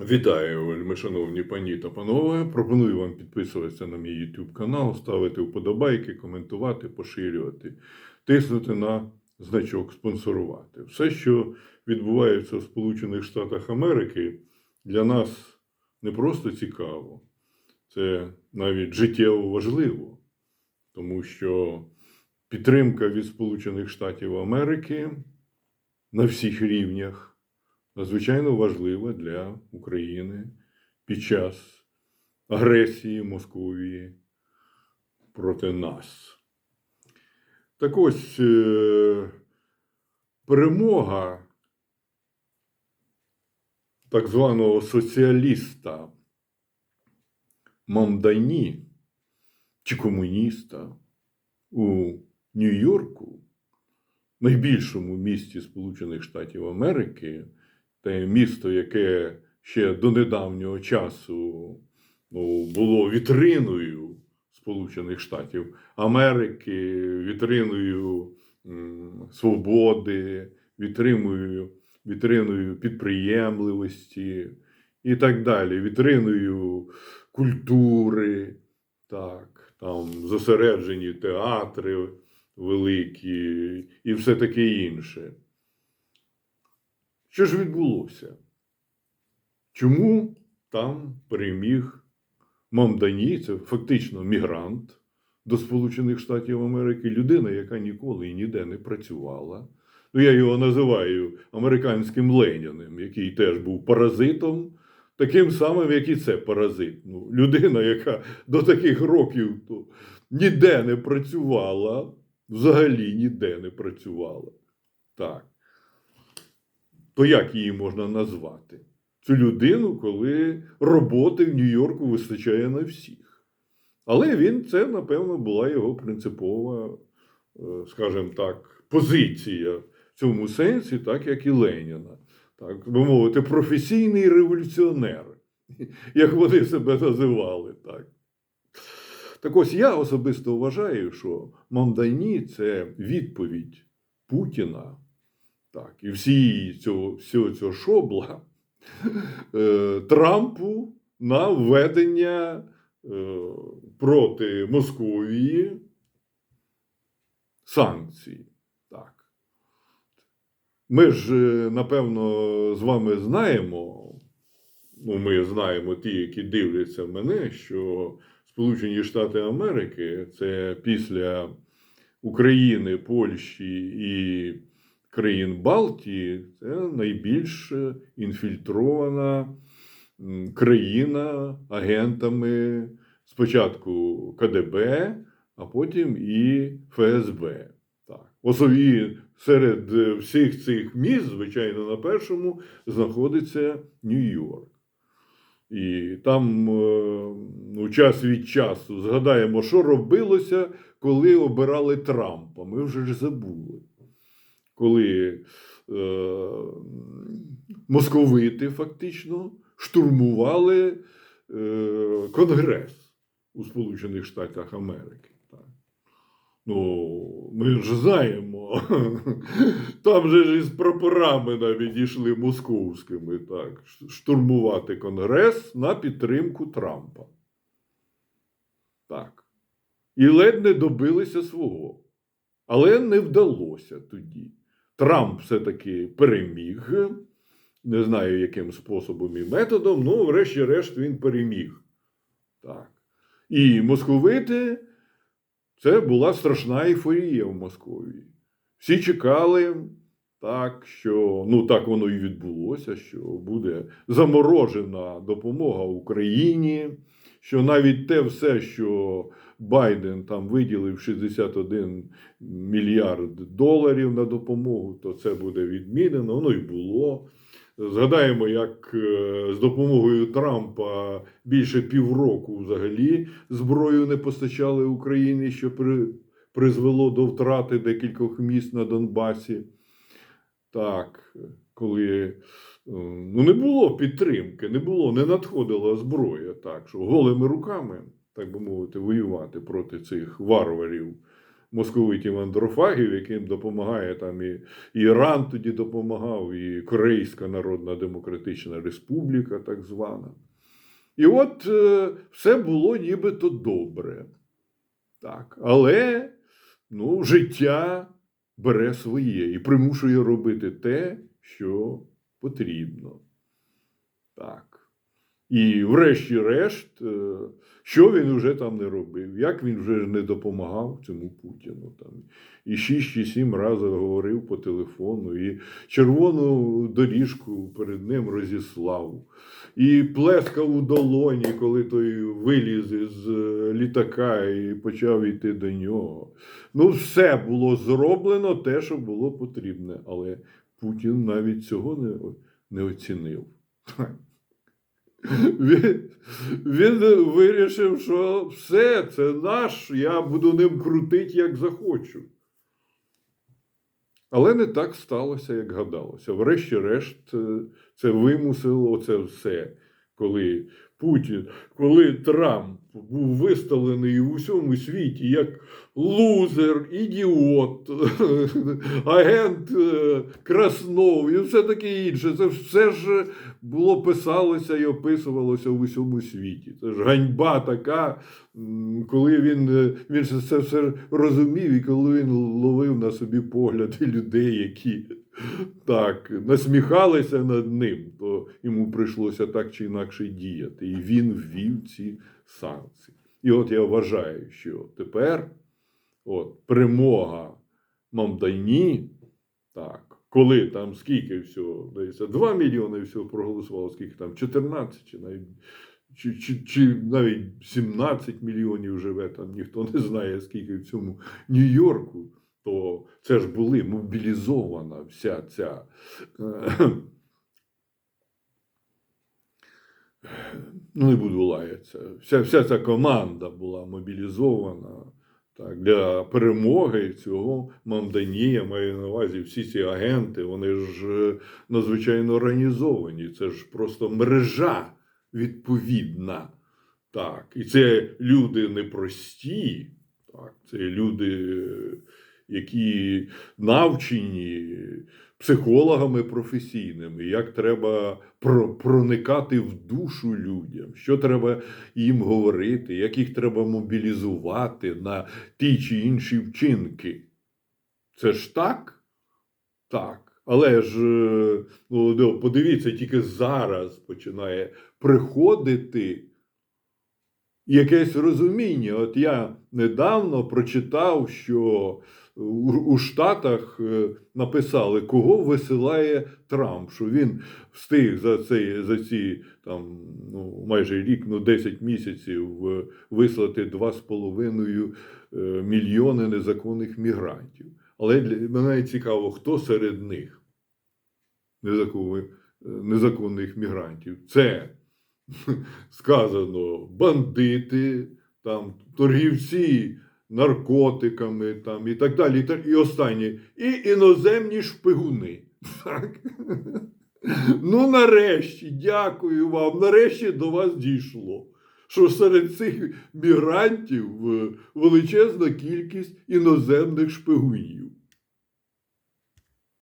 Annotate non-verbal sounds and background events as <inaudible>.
Вітаю, вельми шановні пані та панове. Пропоную вам підписуватися на мій YouTube канал, ставити вподобайки, коментувати, поширювати, тиснути на значок спонсорувати. Все, що відбувається в Сполучених Штатах Америки, для нас не просто цікаво, це навіть життєво важливо, тому що підтримка від Сполучених Штатів Америки на всіх рівнях надзвичайно важлива для України під час агресії Московії проти нас. Так ось е, перемога так званого соціаліста Мамдані чи комуніста у Нью-Йорку, найбільшому місті Сполучених Штатів Америки, те місто, яке ще до недавнього часу ну, було вітриною Сполучених Штатів Америки, вітриною свободи, вітриною, вітриною підприємливості і так далі, вітриною культури, так, там зосереджені театри великі і все таке інше. Що ж відбулося? Чому там переміг Мамдані, це фактично мігрант до Сполучених Штатів Америки, людина, яка ніколи і ніде не працювала. Ну, я його називаю американським Леніним, який теж був паразитом, таким самим, як і це паразит. Ну, людина, яка до таких років то, ніде не працювала, взагалі ніде не працювала. Так то як її можна назвати? Цю людину, коли роботи в Нью-Йорку вистачає на всіх. Але він, це, напевно, була його принципова, е, скажімо так, позиція в цьому сенсі, так як і Леніна. Так би мовити, професійний революціонер, <laughs> як вони себе називали. Так. Так ось я особисто вважаю, що Мамдані це відповідь Путіна так, і всі цього, всього цього шобла <laughs> е, Трампу на введення е, проти Московії санкцій. Так. Ми ж, е, напевно, з вами знаємо, ну, ми знаємо ті, які дивляться мене, що Сполучені Штати Америки це після України, Польщі і країн Балтії це найбільш інфільтрована країна агентами спочатку КДБ, а потім і ФСБ. Так. Особі серед е, всіх цих міст, звичайно, на першому знаходиться Нью-Йорк. І там е, ну, час від часу згадаємо, що робилося, коли обирали Трампа. Ми вже ж забули коли е, московити фактично штурмували е, Конгрес у Сполучених Штатах Америки. Ну, ми ж знаємо, <laughs> там же ж із прапорами навіть йшли московськими, так, штурмувати Конгрес на підтримку Трампа. Так. І ледь не добилися свого. Але не вдалося тоді. Трамп все-таки переміг, не знаю, яким способом і методом, ну, врешті-решт, він переміг. Так. І московити це була страшна ейфорія в Московії. Всі чекали, так, що ну так воно і відбулося, що буде заморожена допомога Україні, що навіть те все, що Байден там виділив 61 мільярд доларів на допомогу, то це буде відмінено. Воно і було. Згадаємо, як е, з допомогою Трампа більше півроку взагалі зброю не постачали Україні, що при, призвело до втрати декількох міст на Донбасі. Так, коли е, ну, не було підтримки, не було, не надходила зброя, так що голими руками, так би мовити, воювати проти цих варварів московитів андрофагів, яким допомагає там і Іран тоді допомагав, і Корейська Народна Демократична Республіка, так звана. І от е, все було нібито добре. Так. Але ну, життя бере своє і примушує робити те, що потрібно. Так. І врешті-решт, е, що він вже там не робив, як він вже не допомагав цьому Путіну. Там. І шість чи сім разів говорив по телефону, і червону доріжку перед ним розіслав, і плескав у долоні, коли той виліз із е, літака і почав йти до нього. Ну, все було зроблено те, що було потрібне, але Путін навіть цього не, не оцінив. Він, він вирішив, що все, це наш, я буду ним крутити, як захочу. Але не так сталося, як гадалося. Врешті-решт, е, це вимусило це все, коли Путін, коли Трамп був виставлений в усьому світі як лузер, ідіот, <laughs> агент е, Краснов і все таке інше. Це все ж було писалося і описувалося в усьому світі. Це ж ганьба така, коли він, е, він це все розумів, і коли він ловив на собі погляди людей, які так насміхалися над ним, то йому прийшлося так чи інакше діяти. І він ввів ці санкції. І от я вважаю, що тепер от, перемога Мамдайні, так, коли там скільки всього, здається, 2 мільйони всього проголосувало, скільки там 14 чи навіть. Чи, чи, чи навіть 17 мільйонів живе, там ніхто не знає, скільки в цьому Нью-Йорку, то це ж були мобілізована вся ця. е, Ну, не буду лаятися. Вся, вся ця команда була мобілізована так, для перемоги цього Мамдані, я маю на увазі всі ці агенти, вони ж е, надзвичайно організовані. Це ж просто мережа відповідна. Так. І це люди непрості, так, це люди, які навчені психологами професійними, як треба проникати в душу людям, що треба їм говорити, як їх треба мобілізувати на ті чи інші вчинки. Це ж так? Так. Але ж ну, подивіться, тільки зараз починає приходити якесь розуміння. От я недавно прочитав, що у, Штатах е, написали, кого висилає Трамп, що він встиг за цей, за ці там, ну, майже рік, ну 10 місяців е, вислати 2,5 е, мільйони незаконних мігрантів. Але для мене цікаво, хто серед них незаконних мігрантів. Це <laughs> сказано бандити, там, торгівці наркотиками там, і так далі. І, так- і іноземні шпигуни. <laughs> Так? Ну, нарешті, дякую вам. Нарешті до вас дійшло. Що серед цих мігрантів е, величезна кількість іноземних шпигунів.